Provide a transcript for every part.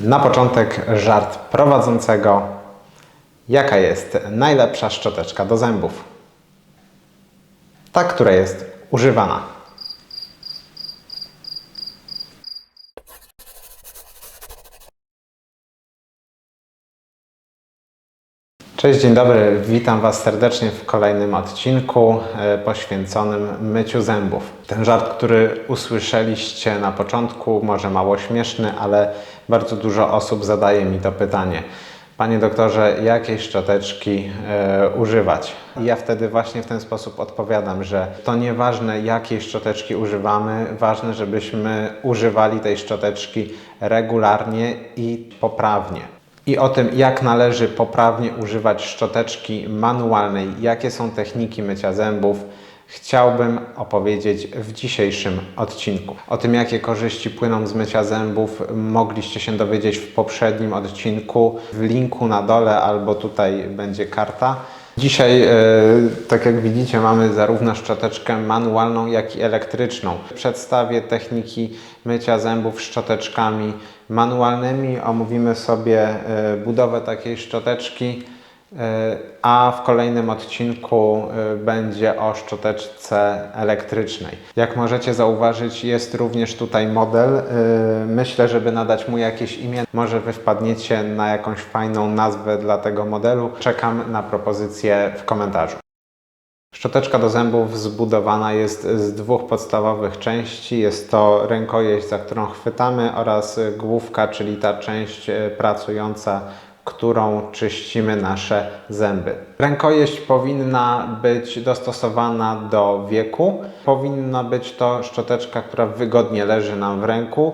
Na początek żart prowadzącego. Jaka jest najlepsza szczoteczka do zębów? Ta, która jest używana. Cześć, dzień dobry. Witam Was serdecznie w kolejnym odcinku e, poświęconym myciu zębów. Ten żart, który usłyszeliście na początku, może mało śmieszny, ale bardzo dużo osób zadaje mi to pytanie. Panie doktorze, jakiej szczoteczki e, używać? I ja wtedy właśnie w ten sposób odpowiadam, że to nieważne jakiej szczoteczki używamy, ważne, żebyśmy używali tej szczoteczki regularnie i poprawnie i o tym, jak należy poprawnie używać szczoteczki manualnej, jakie są techniki mycia zębów, chciałbym opowiedzieć w dzisiejszym odcinku. O tym, jakie korzyści płyną z mycia zębów, mogliście się dowiedzieć w poprzednim odcinku. W linku na dole albo tutaj będzie karta. Dzisiaj, e, tak jak widzicie, mamy zarówno szczoteczkę manualną, jak i elektryczną. Przedstawię techniki mycia zębów szczoteczkami manualnymi. Omówimy sobie e, budowę takiej szczoteczki, a w kolejnym odcinku e, będzie o szczoteczce elektrycznej. Jak możecie zauważyć, jest również tutaj model. E, Myślę, żeby nadać mu jakieś imię. Może wy wpadniecie na jakąś fajną nazwę dla tego modelu. Czekam na propozycję w komentarzu. Szczoteczka do zębów zbudowana jest z dwóch podstawowych części. Jest to rękojeść, za którą chwytamy oraz główka, czyli ta część e, pracująca, którą czyścimy nasze zęby. Rękojeść powinna być dostosowana do wieku. Powinna być to szczoteczka, która wygodnie leży nam w ręku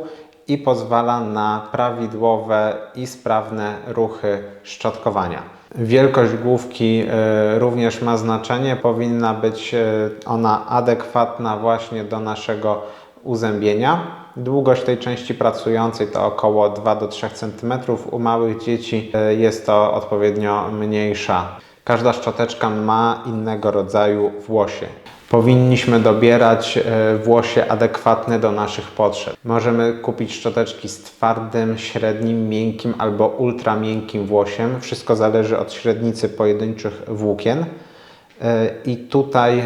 i pozwala na prawidłowe i sprawne ruchy szczotkowania. Wielkość główki e, również ma znaczenie. Powinna być e, ona adekwatna właśnie do naszego uzębienia. Długość tej części pracującej to około 2 do 3 cm. U małych dzieci e, jest to odpowiednio mniejsza. Każda szczoteczka ma innego rodzaju włosie. Powinniśmy dobierać e, włosie adekwatne do naszych potrzeb. Możemy kupić szczoteczki z twardym, średnim, miękkim albo ultra miękkim włosiem. Wszystko zależy od średnicy pojedynczych włókien. E, I tutaj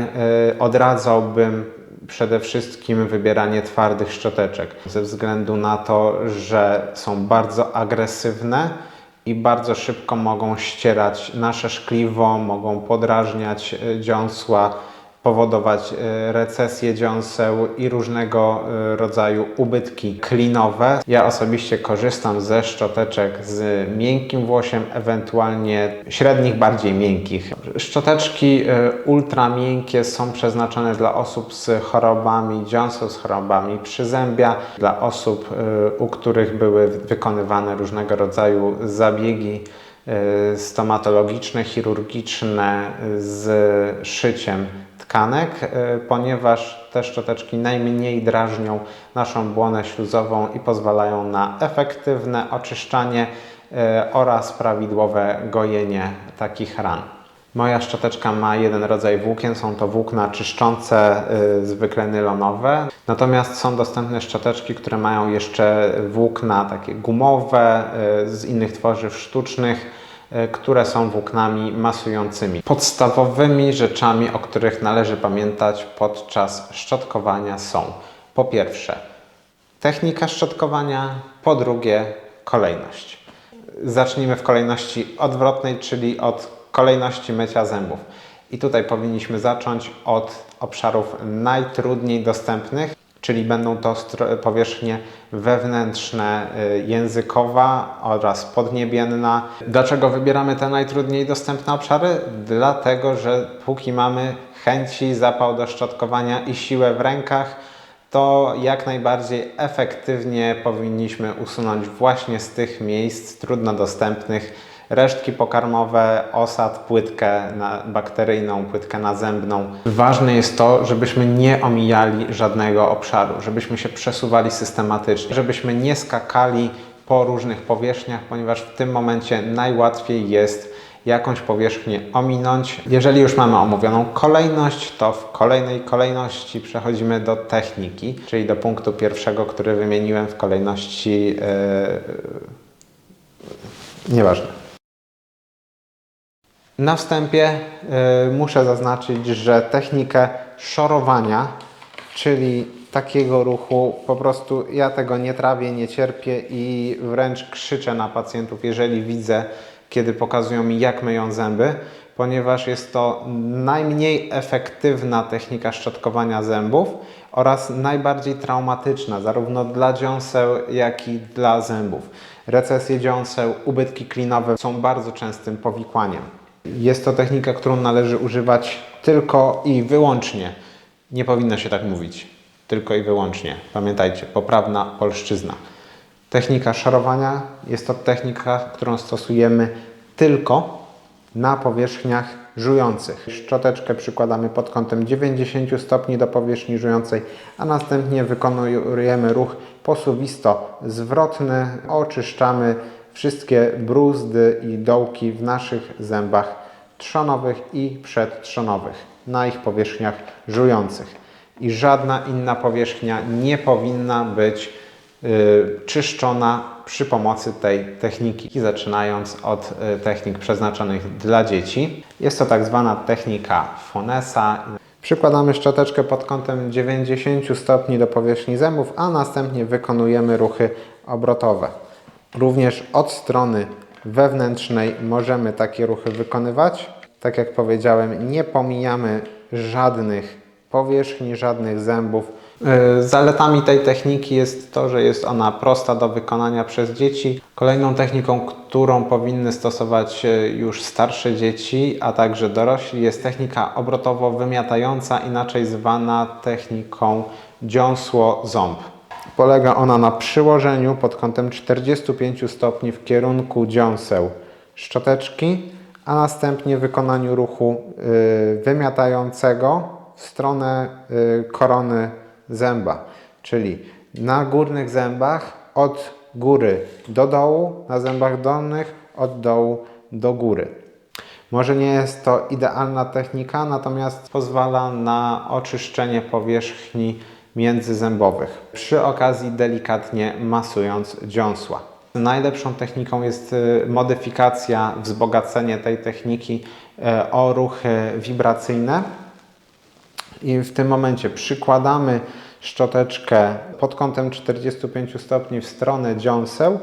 odradzałbym przede wszystkim wybieranie twardych szczoteczek, ze względu na to, że są bardzo agresywne i bardzo szybko mogą ścierać nasze szkliwo, mogą podrażniać e, dziąsła, powodować e, recesję dziąseł i różnego e, rodzaju ubytki klinowe. Ja osobiście korzystam ze szczoteczek z miękkim włosiem, ewentualnie średnich, bardziej miękkich. Szczoteczki e, ultra miękkie są przeznaczone dla osób z chorobami dziąseł, z chorobami przyzębia, dla osób, u których były wykonywane różnego rodzaju zabiegi stomatologiczne, chirurgiczne z szyciem tkanek, e, ponieważ te szczoteczki najmniej drażnią naszą błonę śluzową i pozwalają na efektywne oczyszczanie e, oraz prawidłowe gojenie takich ran. Moja szczoteczka ma jeden rodzaj włókien, są to włókna czyszczące, y, zwykle nylonowe. Natomiast są dostępne szczoteczki, które mają jeszcze włókna takie gumowe, z innych tworzyw sztucznych, które są włóknami masującymi. Podstawowymi rzeczami, o których należy pamiętać podczas szczotkowania są po pierwsze technika szczotkowania, po drugie kolejność. Zacznijmy w kolejności odwrotnej, czyli od kolejności mycia zębów. I tutaj powinniśmy zacząć od obszarów najtrudniej dostępnych, czyli będą to powierzchnie wewnętrzne, y, językowa oraz podniebienna. Dlaczego wybieramy te najtrudniej dostępne obszary? Dlatego, że póki mamy chęci, zapał do szczotkowania i siłę w rękach, to jak najbardziej efektywnie powinniśmy usunąć właśnie z tych miejsc trudno dostępnych resztki pokarmowe, osad, płytkę bakteryjną, płytkę nazębną. Ważne jest to, żebyśmy nie omijali żadnego obszaru, żebyśmy się przesuwali systematycznie, żebyśmy nie skakali po różnych powierzchniach, ponieważ w tym momencie najłatwiej jest jakąś powierzchnię ominąć. Jeżeli już mamy omówioną kolejność, to w kolejnej kolejności przechodzimy do techniki, czyli do punktu pierwszego, który wymieniłem w kolejności. Yy, Nieważne. Na wstępie y, muszę zaznaczyć, że technikę szorowania, czyli takiego ruchu, po prostu ja tego nie trawię, nie cierpię i wręcz krzyczę na pacjentów, jeżeli widzę, kiedy pokazują mi, jak myją zęby, ponieważ jest to najmniej efektywna technika szczotkowania zębów oraz najbardziej traumatyczna, zarówno dla dziąseł, jak i dla zębów. Recesje dziąseł, ubytki klinowe są bardzo częstym powikłaniem. Jest to technika, którą należy używać tylko i wyłącznie. Nie powinno się tak mówić. Tylko i wyłącznie. Pamiętajcie, poprawna polszczyzna. Technika szarowania jest to technika, którą stosujemy tylko na powierzchniach żujących. Szczoteczkę przykładamy pod kątem 90 stopni do powierzchni żującej, a następnie wykonujemy ruch posuwisto-zwrotny. Oczyszczamy wszystkie bruzdy i dołki w naszych zębach trzonowych i przedtrzonowych na ich powierzchniach żujących. I żadna inna powierzchnia nie powinna być y, czyszczona przy pomocy tej techniki. Zaczynając od y, technik przeznaczonych dla dzieci. Jest to tak zwana technika Fonesa. Przykładamy szczoteczkę pod kątem 90 stopni do powierzchni zębów, a następnie wykonujemy ruchy obrotowe. Również od strony wewnętrznej możemy takie ruchy wykonywać. Tak jak powiedziałem, nie pomijamy żadnych powierzchni, żadnych zębów. Yy, Zaletami tej techniki jest to, że jest ona prosta do wykonania przez dzieci. Kolejną techniką, którą powinny stosować e, już starsze dzieci, a także dorośli, jest technika obrotowo-wymiatająca, inaczej zwana techniką dziąsło-ząb. Polega ona na przyłożeniu pod kątem 45 stopni w kierunku dziąseł szczoteczki, a następnie wykonaniu ruchu y, wymiatającego w stronę y, korony zęba, czyli na górnych zębach od góry do dołu, na zębach dolnych od dołu do góry. Może nie jest to idealna technika, natomiast pozwala na oczyszczenie powierzchni międzyzębowych, przy okazji delikatnie masując dziąsła. Najlepszą techniką jest y, modyfikacja, wzbogacenie tej techniki y, o ruchy wibracyjne. I w tym momencie przykładamy szczoteczkę pod kątem 45 stopni w stronę dziąseł.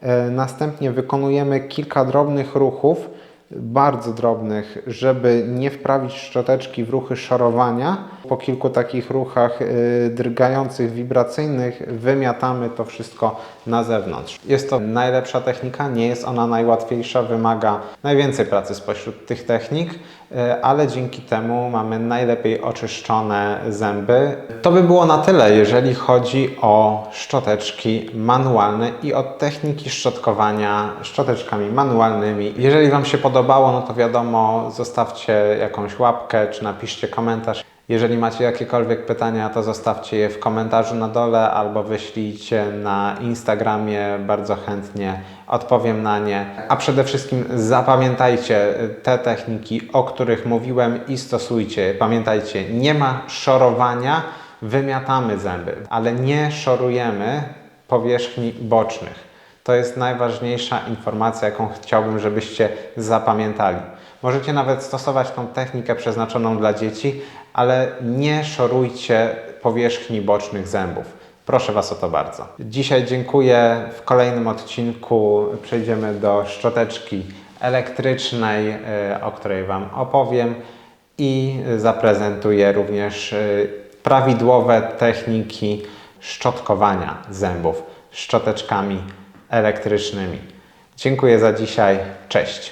E, Następnie wykonujemy kilka drobnych ruchów, bardzo drobnych, żeby nie wprawić szczoteczki w ruchy szorowania. Po kilku takich ruchach y, drgających, wibracyjnych wymiatamy to wszystko na zewnątrz. Jest to najlepsza technika, nie jest ona najłatwiejsza, wymaga najwięcej pracy spośród tych technik, y, ale dzięki temu mamy najlepiej oczyszczone zęby. To by było na tyle, jeżeli chodzi o szczoteczki manualne i o techniki szczotkowania szczoteczkami manualnymi. Jeżeli Wam się podobało, no to wiadomo, zostawcie jakąś łapkę czy napiszcie komentarz. Jeżeli macie jakiekolwiek pytania, to zostawcie je w komentarzu na dole albo wyślijcie na Instagramie, bardzo chętnie odpowiem na nie. A przede wszystkim zapamiętajcie te techniki, o których mówiłem i stosujcie. Pamiętajcie, nie ma szorowania, wymiatamy zęby, ale nie szorujemy powierzchni bocznych. To jest najważniejsza informacja, jaką chciałbym, żebyście zapamiętali. Możecie nawet stosować tą technikę przeznaczoną dla dzieci, ale nie szorujcie powierzchni bocznych zębów. Proszę Was o to bardzo. Dzisiaj dziękuję. W kolejnym odcinku przejdziemy do szczoteczki elektrycznej, e, o której Wam opowiem i zaprezentuję również e, prawidłowe techniki szczotkowania zębów szczoteczkami elektrycznymi. Dziękuję za dzisiaj. Cześć.